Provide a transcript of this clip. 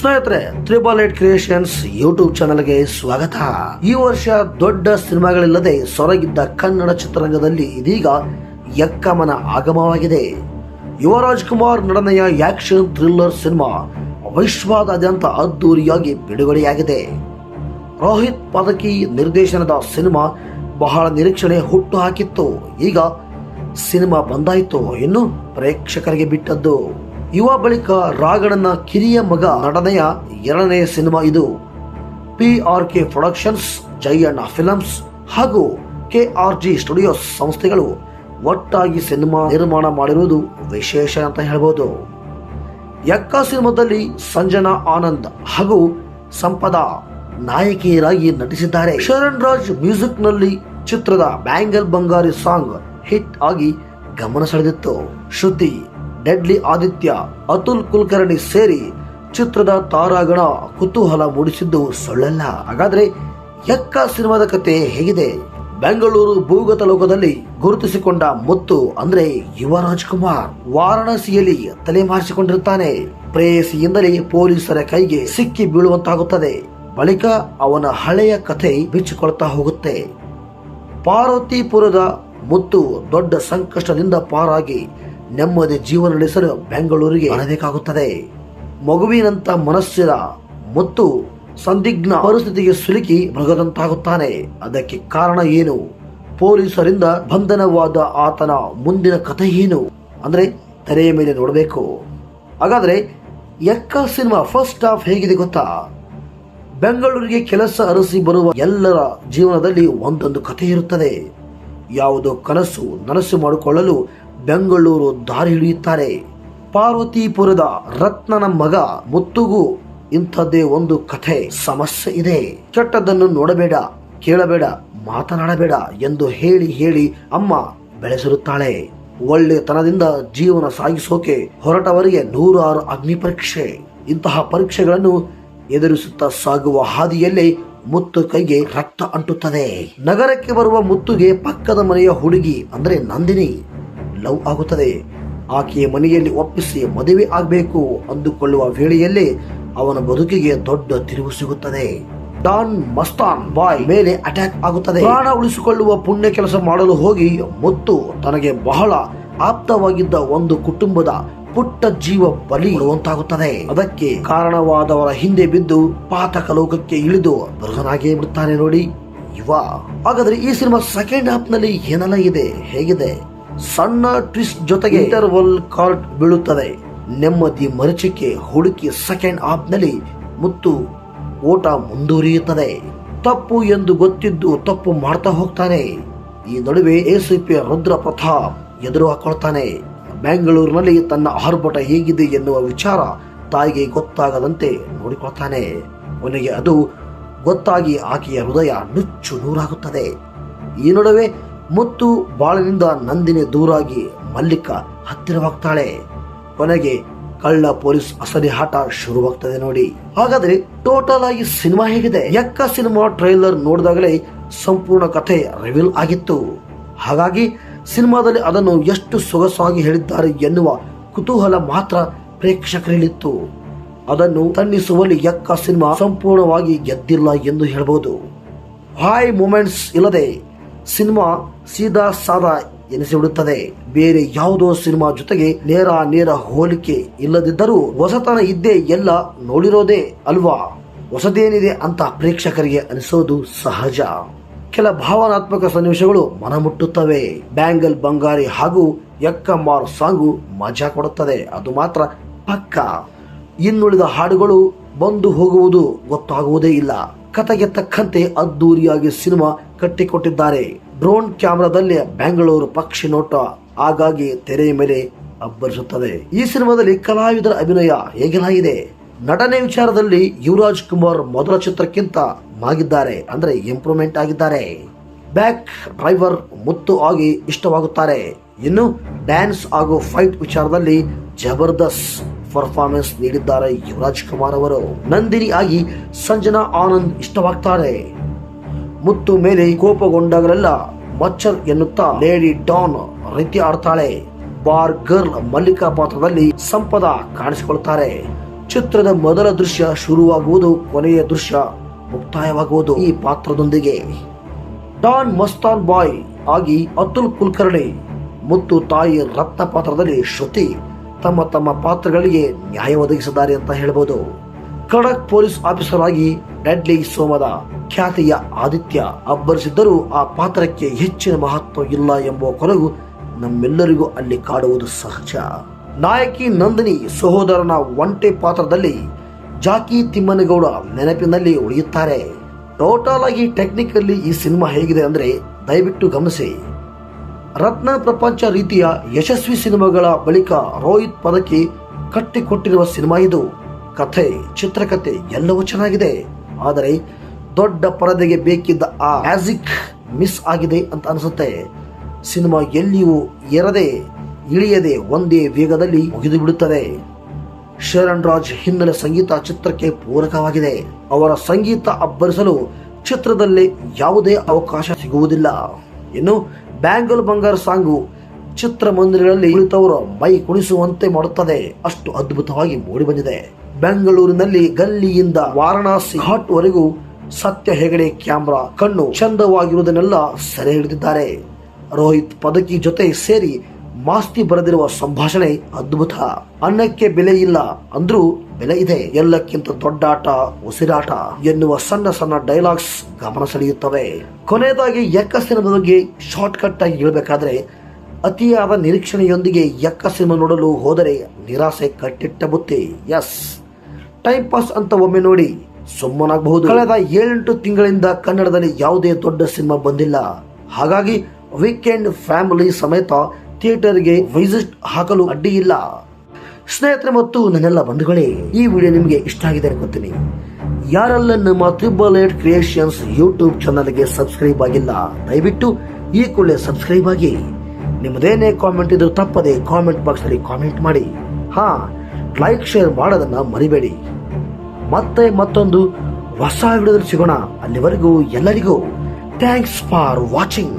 ಸ್ನೇಹಿತರೆ triple eight creations YouTube ಚಾನಲ್ಗೆ ಸ್ವಾಗತ. ಈ ವರ್ಷ ದೊಡ್ಡ ಸಿನಿಮಾಗಳಿಲ್ಲದೆ ಸೊರಗಿದ್ದ ಕನ್ನಡ ಚಿತ್ರರಂಗದಲ್ಲಿ ಇದೀಗ ಯಕ್ಕಮನ ಆಗಮವಾಗಿದೆ. ಯುವರಾಜ್ ಕುಮಾರ್ ನಡನೆಯ ಆಕ್ಷನ್ ಥ್ರಿಲ್ಲರ್ ಸಿನಿಮಾ ವಿಶ್ವಾದ್ಯಂತ ಅದ್ದೂರಿಯಾಗಿ ಬಿಡುಗಡೆಯಾಗಿದೆ. ರೋಹಿತ್ ಪದಕಿ ನಿರ್ದೇಶನದ ಸಿನಿಮಾ ಬಹಳ ನಿರೀಕ್ಷಣೆ ಹುಟ್ಟು ಹಾಕಿತ್ತು ಈಗ ಸಿನಿಮಾ ಬಂದಾಯಿತು. ಇನ್ನು ಪ್ರೇಕ್ಷಕರಿಗೆ ಬಿಟ್ಟದ್ದು. ಯುವ ಬಳಿಕ ರಾಗಣನ ಕಿರಿಯ ಮಗ ನಟನೆಯ ಎರಡನೇ ಸಿನಿಮಾ ಇದು. P R K productions Jayanna films ಹಾಗೂ ಕೆ ಆರ್ ಜಿ ಸ್ಟುಡಿಯೋಸ್ ಸಂಸ್ಥೆಗಳು ಒಟ್ಟಾಗಿ ಸಿನಿಮಾ ನಿರ್ಮಾಣ ಮಾಡಿರುವುದು ವಿಶೇಷ ಅಂತ ಹೇಳ್ಬೋದು. ಯಕ್ಕ ಸಿನಿಮಾದಲ್ಲಿ ಸಂಜನಾ ಆನಂದ್ ಹಾಗೂ ಸಂಪದ ನಾಯಕಿಯರಾಗಿ ನಟಿಸಿದ್ದಾರೆ. ಶರಣ್ ರಾಜ್ ಮ್ಯೂಸಿಕ್ನಲ್ಲಿ ಚಿತ್ರದ ಬ್ಯಾಂಗಲ್ ಬಂಗಾರಿ ಸಾಂಗ್ ಹಿಟ್ ಆಗಿ ಗಮನ ಸೆಳೆದಿತ್ತು. ಶ್ರುತಿ ಡೆಡ್ಲಿ ಆದಿತ್ಯ, ಅತುಲ್ ಕುಲಕರ್ಣಿ ಸೇರಿ ಚಿತ್ರದ ತಾರಾಗಣ ಕುತೂಹಲ ಮೂಡಿಸಿದ್ದು ಸುಳ್ಳಲ್ಲ. ಹಾಗಾದ್ರೆ ಎಕ್ಕ ಸಿನಿಮಾದ ಕತೆ ಹೇಗಿದೆ? ಬೆಂಗಳೂರು ಭೂಗತ ಲೋಕದಲ್ಲಿ ಗುರುತಿಸಿಕೊಂಡ ಮುತ್ತು ಅಂದ್ರೆ ಯುವ ರಾಜ್ಕುಮಾರ್. ವಾರಾಣಸಿಯಲ್ಲಿ ತಲೆಮಾರಿಸಿಕೊಂಡಿರುತ್ತಾನೆ ಪ್ರೇಯಸಿಯಿಂದಲೇ ಪೊಲೀಸರ ಕೈಗೆ ಸಿಕ್ಕಿ ಬೀಳುವಂತಾಗುತ್ತದೆ. ಬಳಿಕ ಅವನ ಹಳೆಯ ಕಥೆ ಬಿಚ್ಚಿಕೊಳ್ತಾ ಹೋಗುತ್ತೆ. ಪಾರ್ವತಿಪುರದ ಮುತ್ತು ದೊಡ್ಡ ಸಂಕಷ್ಟದಿಂದ ಪಾರಾಗಿ ನೆಮ್ಮದಿ ಜೀವನ ನಡೆಸಲು ಬೆಂಗಳೂರಿಗೆ ಬರಬೇಕಾಗುತ್ತದೆ. ಮಗುವಿನಂತ ಮನಸ್ಸಿನ ಮತ್ತು ಸಂದಿಗ್ಧ ಪರಿಸ್ಥಿತಿಗೆ ಸಿಲುಕಿ ಮೃಗದಂತಾಗುತ್ತಾನೆ. ಅದಕ್ಕೆ ಕಾರಣ ಏನು? ಪೊಲೀಸರಿಂದ ಬಂಧನವಾದ ಆತನ ಮುಂದಿನ ಕಥೆ ಏನು? ಅಂದ್ರೆ ತೆರೆಯ ಮೇಲೆ ನೋಡಬೇಕು. ಹಾಗಾದ್ರೆ ಎಕ್ಕ ಸಿನಿಮಾ ಫಸ್ಟ್ ಹಾಫ್ ಹೇಗಿದೆ ಗೊತ್ತಾ? ಬೆಂಗಳೂರಿಗೆ ಕೆಲಸ ಅರಸಿ ಬರುವ ಎಲ್ಲರ ಜೀವನದಲ್ಲಿ ಒಂದೊಂದು ಕಥೆ ಇರುತ್ತದೆ. ಯಾವುದೋ ಕನಸು ನನಸು ಮಾಡಿಕೊಳ್ಳಲು ಬೆಂಗಳೂರು ದಾರಿ ಹಿಡಿಯುತ್ತಾರೆ. ಪಾರ್ವತಿಪುರದ ರತ್ನನ ಮಗ ಮುತ್ತುಗು ಇಂಥದ್ದೇ ಒಂದು ಕಥೆ, ಸಮಸ್ಯೆ ಇದೆ. ಕೆಟ್ಟದನ್ನು ನೋಡಬೇಡ, ಕೇಳಬೇಡ, ಮಾತನಾಡಬೇಡ ಎಂದು ಹೇಳಿ ಹೇಳಿ ಅಮ್ಮ ಬೆಳೆಸಿರುತ್ತಾಳೆ. ಒಳ್ಳೆತನದಿಂದ ಜೀವನ ಸಾಗಿಸೋಕೆ ಹೊರಟವರಿಗೆ ನೂರಾರು ಅಗ್ನಿ ಪರೀಕ್ಷೆ ಇಂತಹ ಪರೀಕ್ಷೆಗಳನ್ನು ಎದುರಿಸುತ್ತಾ ಸಾಗುವ ಹಾದಿಯಲ್ಲೇ ಮುತ್ತು ಕೈಗೆ ರಕ್ತ ಅಂಟುತ್ತದೆ. ನಗರಕ್ಕೆ ಬರುವ ಮುತ್ತುಗೆ ಪಕ್ಕದ ಮನೆಯ ಹುಡುಗಿ, ಅಂದರೆ ನಂದಿನಿ, ಲವ್ ಆಗುತ್ತದೆ. ಆಕೆಯ ಮನೆಯಲ್ಲಿ ಒಪ್ಪಿಸಿ ಮದುವೆ ಆಗಬೇಕು ಅಂದುಕೊಳ್ಳುವ ವೇಳೆಯಲ್ಲೇ ಅವನ ಬದುಕಿಗೆ ದೊಡ್ಡ ತಿರುವು ಸಿಗುತ್ತದೆ. ಡಾನ್ ಮಸ್ತಾನ್ ಬಾಯ್ ಮೇಲೆ ಅಟ್ಯಾಕ್ ಆಗುತ್ತದೆ. ಪ್ರಾಣ ಉಳಿಸಿಕೊಳ್ಳುವ ಪುಣ್ಯ ಕೆಲಸ ಮಾಡಲು ಹೋಗಿ ಮುತ್ತು ತನಗೆ ಬಹಳ ಆಪ್ತವಾಗಿದ್ದ ಒಂದು ಕುಟುಂಬದ ಪುಟ್ಟ ಜೀವ ಬಲಿ ಕೊಡುವಂತಾಗುತ್ತದೆ. ಅದಕ್ಕೆ ಕಾರಣವಾದವರ ಹಿಂದೆ ಬಿದ್ದು ಪಾತಕ ಲೋಕಕ್ಕೆ ಇಳಿದು ಮೃಗನಾಗಿಯೇ ಬಿಡುತ್ತಾನೆ ನೋಡಿ. ಇವ ಹಾಗಾದ್ರೆ ಈ ಸಿನಿಮಾ ಸೆಕೆಂಡ್ ಹಾಫ್ನಲ್ಲಿ ಏನೆಲ್ಲ ಇದೆ? ಹೇಗಿದೆ? ಸಣ್ಣ ಟ್ವಿಸ್ಟ್ ಜೊತೆಗೆ ಇಂಟರ್ವಲ್ ಕಾರ್ಡ್ ಬೀಳುತ್ತದೆ. ನೆಮ್ಮದಿ ಮರಚಿಕೆ ಹುಡುಕಿ ಸೆಕೆಂಡ್ ಹಾಫ್ನಲ್ಲಿ ಮುತ್ತು ಓಟ ಮುಂದುವರಿಯುತ್ತದೆ. ತಪ್ಪು ಎಂದು ಗೊತ್ತಿದ್ದು ತಪ್ಪು ಮಾಡ್ತಾ ಹೋಗ್ತಾನೆ. ಈ ನಡುವೆ ಎಸಿಪಿ ರುದ್ರ ಪ್ರತಾಪ್ ಎದುರು ಹಾಕೊಳ್ತಾನೆ. ಬೆಂಗಳೂರಿನಲ್ಲಿ ತನ್ನ ಆರ್ಭಟ ಹೇಗಿದೆ ಎನ್ನುವ ವಿಚಾರ ತಾಯಿಗೆ ಗೊತ್ತಾಗದಂತೆ ನೋಡಿಕೊಳ್ತಾನೆ. ಕೊನೆಗೆ ಅದು ಗೊತ್ತಾಗಿ ಆಕೆಯ ಹೃದಯ ನುಚ್ಚು ನೂರಾಗುತ್ತದೆ. ಈ ನಡುವೆ ಮುತ್ತು ಬಾಳಿನಿಂದ ನಂದಿನಿ ದೂರಾಗಿ ಮಲ್ಲಿಕ ಹತ್ತಿರವಾಗ್ತಾಳೆ. ಕೊನೆಗೆ ಕಳ್ಳ ಪೊಲೀಸ್ ಅಸಲಿಹಾಟ ಶುರುವಾಗ್ತದೆ ನೋಡಿ. ಹಾಗಾದ್ರೆ ಟೋಟಲ್ ಆಗಿ ಸಿನಿಮಾ ಹೇಗಿದೆ? ಯಕ್ಕ ಸಿನಿಮಾ ಟ್ರೈಲರ್ ನೋಡಿದಾಗಲೇ ಸಂಪೂರ್ಣ ಕಥೆ ರಿವೀಲ್ ಆಗಿತ್ತು. ಹಾಗಾಗಿ ಸಿನಿಮಾದಲ್ಲಿ ಅದನ್ನು ಎಷ್ಟು ಸೊಗಸಾಗಿ ಹೇಳಿದ್ದಾರೆ ಎನ್ನುವ ಕುತೂಹಲ ಮಾತ್ರ ಪ್ರೇಕ್ಷಕರಲ್ಲಿತ್ತು. ಅದನ್ನು ತಣ್ಣಿಸುವಲ್ಲಿ ಯಕ್ಕ ಸಿನಿಮಾ ಸಂಪೂರ್ಣವಾಗಿ ಗೆದ್ದಿಲ್ಲ ಎಂದು ಹೇಳಬಹುದು ಹಾಯ್ ಮೂಮೆಂಟ್ಸ್ ಇಲ್ಲದೆ ಸಿನಿಮಾ ಸೀದಾ ಸಾದಾ ಎನಿಸಿಬಿಡುತ್ತದೆ. ಬೇರೆ ಯಾವುದೋ ಸಿನಿಮಾ ಜೊತೆಗೆ ನೇರ ನೇರ ಹೋಲಿಕೆ ಇಲ್ಲದಿದ್ದರೂ ಹೊಸತನ ಇದ್ದೇ ಎಲ್ಲ ನೋಡಿರೋದೇ ಅಲ್ವಾ? ಹೊಸದೇನಿದೆ ಅಂತ ಪ್ರೇಕ್ಷಕರಿಗೆ ಅನಿಸೋದು ಸಹಜ. ಕೆಲ ಭಾವನಾತ್ಮಕ ಸನ್ನಿವೇಶಗಳು ಮನಮುಟ್ಟುತ್ತವೆ. ಬ್ಯಾಂಗಲ್, ಬಂಗಾರಿ ಹಾಗೂ ಎಕ್ಕಮಾರ್ ಸಾಂಗು ಮಜಾ ಕೊಡುತ್ತದೆ. ಅದು ಮಾತ್ರ ಪಕ್ಕ. ಇನ್ನುಳಿದ ಹಾಡುಗಳು ಬಂದು ಹೋಗುವುದು ಗೊತ್ತಾಗುವುದೇ ಇಲ್ಲ. ಕತೆಗೆ ತಕ್ಕಂತೆ ಅದ್ದೂರಿಯಾಗಿ ಸಿನಿಮಾ ಕಟ್ಟಿಕೊಟ್ಟಿದ್ದಾರೆ. ಡ್ರೋನ್ ಕ್ಯಾಮೆರಾದಲ್ಲಿ ಬೆಂಗಳೂರು ಪಕ್ಷಿ ನೋಟ ಆಗಾಗಿ ತೆರೆಯ ಮೇಲೆ ಅಬ್ಬರಿಸುತ್ತದೆ. ಈ ಸಿನಿಮಾದಲ್ಲಿ ಕಲಾವಿದರ ಅಭಿನಯ ಹೇಗೆಲಾಗಿದೆ ನಟನೆ ವಿಚಾರದಲ್ಲಿ ಯುವರಾಜ್ ಕುಮಾರ್ ಮೊದಲ ಚಿತ್ರಕ್ಕಿಂತ ಮಾಗಿದ್ದಾರೆ, ಅಂದ್ರೆ ಇಂಪ್ರೂವ್ಮೆಂಟ್ ಆಗಿದ್ದಾರೆ. ಬ್ಯಾಕ್ ಡ್ರೈವರ್ ಮುತ್ತು ಆಗಿ ಇಷ್ಟವಾಗುತ್ತಾರೆ. ಇನ್ನು ಡ್ಯಾನ್ಸ್ ಹಾಗೂ ಫೈಟ್ ವಿಚಾರದಲ್ಲಿ ಜಬರ್ದಸ್ತ್ ಪರ್ಫಾರ್ಮೆನ್ಸ್ ನೀಡಿದ್ದಾರೆ ಯುವರಾಜ್ ಕುಮಾರ್ ಅವರು. ನಂದಿನಿ ಆಗಿ ಸಂಜನಾ ಆನಂದ್ ಇಷ್ಟವಾಗ್ತಾರೆ. ಮುತ್ತು ಮೇಲೆ ಕೋಪಗೊಂಡಾಗಲೆಲ್ಲ ಮಚ್ಚರ್ ಎನ್ನುತ್ತಾ ಲೇಡಿ ಡಾನ್ ರೀತಿ ಆಡ್ತಾಳೆ. ಬಾರ್ ಗರ್ಲ್ ಮಲ್ಲಿಕಾ ಪಾತ್ರದಲ್ಲಿ ಸಂಪದ ಕಾಣಿಸಿಕೊಳ್ತಾರೆ ಚಿತ್ರದ ಮೊದಲ ದೃಶ್ಯ ಶುರುವಾಗುವುದು, ಕೊನೆಯ ದೃಶ್ಯ ಮುಕ್ತಾಯವಾಗುವುದು. ಈ ಪಾತ್ರದೊಂದಿಗೆ ಡಾನ್ ಮಸ್ತಾನ್ ಬಾಯ್ ಆಗಿ ಅತುಲ್ ಕುಲಕರ್ಣಿ ಮತ್ತು ತಾಯಿ ರತ್ನ ಪಾತ್ರದಲ್ಲಿ ಶ್ರುತಿ ತಮ್ಮ ತಮ್ಮ ಪಾತ್ರಗಳಿಗೆ ನ್ಯಾಯ ಒದಗಿಸಿದ್ದಾರೆ ಅಂತ ಹೇಳಬಹುದು ಕಡಕ್ ಪೊಲೀಸ್ ಆಫೀಸರ್ ಆಗಿ ಡೆಡ್ಲಿ ಸೋಮದ ಖ್ಯಾತಿಯ ಆದಿತ್ಯ ಅಬ್ಬರಿಸಿದ್ದರೂ ಆ ಪಾತ್ರಕ್ಕೆ ಹೆಚ್ಚಿನ ಮಹತ್ವ ಇಲ್ಲ ಎಂಬ ಕೊರಗು ನಮ್ಮೆಲ್ಲರಿಗೂ ಅಲ್ಲಿ ಕಾಡುವುದು ಸಹಜ. ನಾಯಕಿ ನಂದಿನಿ ಸಹೋದರನ ಒಂಟೆ ಪಾತ್ರದಲ್ಲಿ ಜಾಕಿ ತಿಮ್ಮನಗೌಡ ನೆನಪಿನಲ್ಲಿ ಉಳಿಯುತ್ತಾರೆ. ಟೋಟಲ್ ಆಗಿ ಟೆಕ್ನಿಕಲ್ಲಿ ಈ ಸಿನಿಮಾ ಹೇಗಿದೆ ಅಂದರೆ ದಯವಿಟ್ಟು ಗಮನಿಸಿ. ರತ್ನ ಪ್ರಪಂಚ ರೀತಿಯ ಯಶಸ್ವಿ ಸಿನಿಮಾಗಳ ಬಳಿಕ ರೋಹಿತ್ ಪದಕಿ ಕಟ್ಟಿಕೊಟ್ಟಿರುವ ಸಿನಿಮಾ ಇದು. ಕಥೆ ಚಿತ್ರಕಥೆ ಎಲ್ಲವೂ ಚೆನ್ನಾಗಿದೆ. ಆದರೆ ದೊಡ್ಡ ಪರದೆಗೆ ಬೇಕಿದ್ದ ಆ ಮ್ಯಾಜಿಕ್ ಮಿಸ್ ಆಗಿದೆ ಅಂತ ಅನಿಸುತ್ತೆ. ಸಿನಿಮಾ ಎಲ್ಲಿಯೂ ಎರದೆ ಇಳಿಯದೆ ಒಂದೇ ವೇಗದಲ್ಲಿ ಮುಗಿದು ಬಿಡುತ್ತದೆ ಶರಣ್ ರಾಜ್ ಹಿನ್ನೆಲೆ ಸಂಗೀತ ಚಿತ್ರಕ್ಕೆ ಪೂರಕವಾಗಿದೆ. ಅವರ ಸಂಗೀತ ಅಬ್ಬರಿಸಲು ಚಿತ್ರದಲ್ಲಿ ಯಾವುದೇ ಅವಕಾಶ ಸಿಗುವುದಿಲ್ಲ. ಇನ್ನು ಬ್ಯಾಂಗಲ್ ಬಂಗಾರ ಸಾಂಗು ಚಿತ್ರಮಂದಿರಗಳಲ್ಲಿ ಕುಳಿತವರು ಮೈ ಕುಣಿಸುವಂತೆ ಮಾಡುತ್ತದೆ. ಅಷ್ಟು ಅದ್ಭುತವಾಗಿ ಮೂಡಿಬಂದಿದೆ. ಬೆಂಗಳೂರಿನಲ್ಲಿ ಗಲ್ಲಿಯಿಂದ ವಾರಣಾಸಿ ಘಾಟ್ ವರೆಗೂ ಸತ್ಯ ಹೆಗಡೆ ಕ್ಯಾಮ್ರಾ ಕಣ್ಣು ಚಂದವಾಗಿರುವುದನ್ನೆಲ್ಲ ಸೆರೆ ಹಿಡಿದಿದ್ದಾರೆ. ರೋಹಿತ್ ಪದಕಿ ಜೊತೆ ಸೇರಿ ಮಾಸ್ತಿ ಬರೆದಿರುವ ಸಂಭಾಷಣೆ ಅದ್ಭುತ. ಅನ್ನಕ್ಕೆ ಬೆಲೆ ಇಲ್ಲ ಅಂದ್ರೂ ಬೆಲೆ ಇದೆ. ಎಲ್ಲಕ್ಕಿಂತ ದೊಡ್ಡಾಟ ಉಸಿರಾಟ ಎನ್ನುವ ಸಣ್ಣ ಸಣ್ಣ ಡೈಲಾಗ್ಸ್ ಗಮನ ಸೆಳೆಯುತ್ತವೆ. ಕೊನೆಯದಾಗಿ ಎಕ್ಕ ಸಿನಿಮಾ ಬಗ್ಗೆ ಶಾರ್ಟ್ ಕಟ್ ಆಗಿ ಹೇಳಬೇಕಾದ್ರೆ, ಅತಿಯಾದ ನಿರೀಕ್ಷಣೆಯೊಂದಿಗೆ ಎಕ್ಕ ಸಿನಿಮಾ ನೋಡಲು ಹೋದರೆ ನಿರಾಸೆ ಕಟ್ಟಿಟ್ಟ ಬುತ್ತಿ. ಎಸ್ ಟೈಮ್ ಪಾಸ್ ಅಂತ ಒಮ್ಮೆ ನೋಡಿ ಸುಮ್ಮನಾಗಬಹುದು. ಕಳೆದ ಏಳೆಂಟು ತಿಂಗಳಿಂದ ಕನ್ನಡದಲ್ಲಿ ಯಾವುದೇ ದೊಡ್ಡ ಸಿನಿಮಾ ಬಂದಿಲ್ಲ. ಹಾಗಾಗಿ ವೀಕೆಂಡ್ ಫ್ಯಾಮಿಲಿ ಸಮೇತ ಥಿಯೇಟರ್ಗೆ ವಿಸಿಟ್ ಹಾಕಲು ಅಡ್ಡಿ ಇಲ್ಲ. ಸ್ನೇಹಿತರೆ ಮತ್ತು ನನ್ನೆಲ್ಲ ಬಂಧುಗಳೇ, ಈ ವಿಡಿಯೋ ನಿಮಗೆ ಇಷ್ಟ ಆಗಿದೆ ಅನ್ಕೋತೀನಿ. ಯಾರೆಲ್ಲ ನಮ್ಮ ತ್ರಿಬಲ್ ಏಟ್ ಕ್ರಿಯೇಷನ್ಸ್ ಯೂಟ್ಯೂಬ್ ಚಾನಲ್ಗೆ ಸಬ್ಸ್ಕ್ರೈಬ್ ಆಗಿಲ್ಲ, ದಯವಿಟ್ಟು ಈ ಕೂಡಲೇ ಸಬ್ಸ್ಕ್ರೈಬ್ ಆಗಿ. ನಿಮ್ಮದೇನೇ ಕಾಮೆಂಟ್ ಇದ್ರೂ ತಪ್ಪದೆ ಕಾಮೆಂಟ್ ಬಾಕ್ಸ್ ಅಲ್ಲಿ ಕಾಮೆಂಟ್ ಮಾಡಿ. ಹಾ, ಲೈಕ್, ಶೇರ್ ಮಾಡೋದನ್ನ ಮರಿಬೇಡಿ. ಮತ್ತೆ ಮತ್ತೊಂದು ಹೊಸ ವಿಡಿಯೋದಲ್ಲಿ ಸಿಗೋಣ. ಅಲ್ಲಿವರೆಗೂ ಎಲ್ಲರಿಗೂ ಥ್ಯಾಂಕ್ಸ್ ಫಾರ್ ವಾಚಿಂಗ್.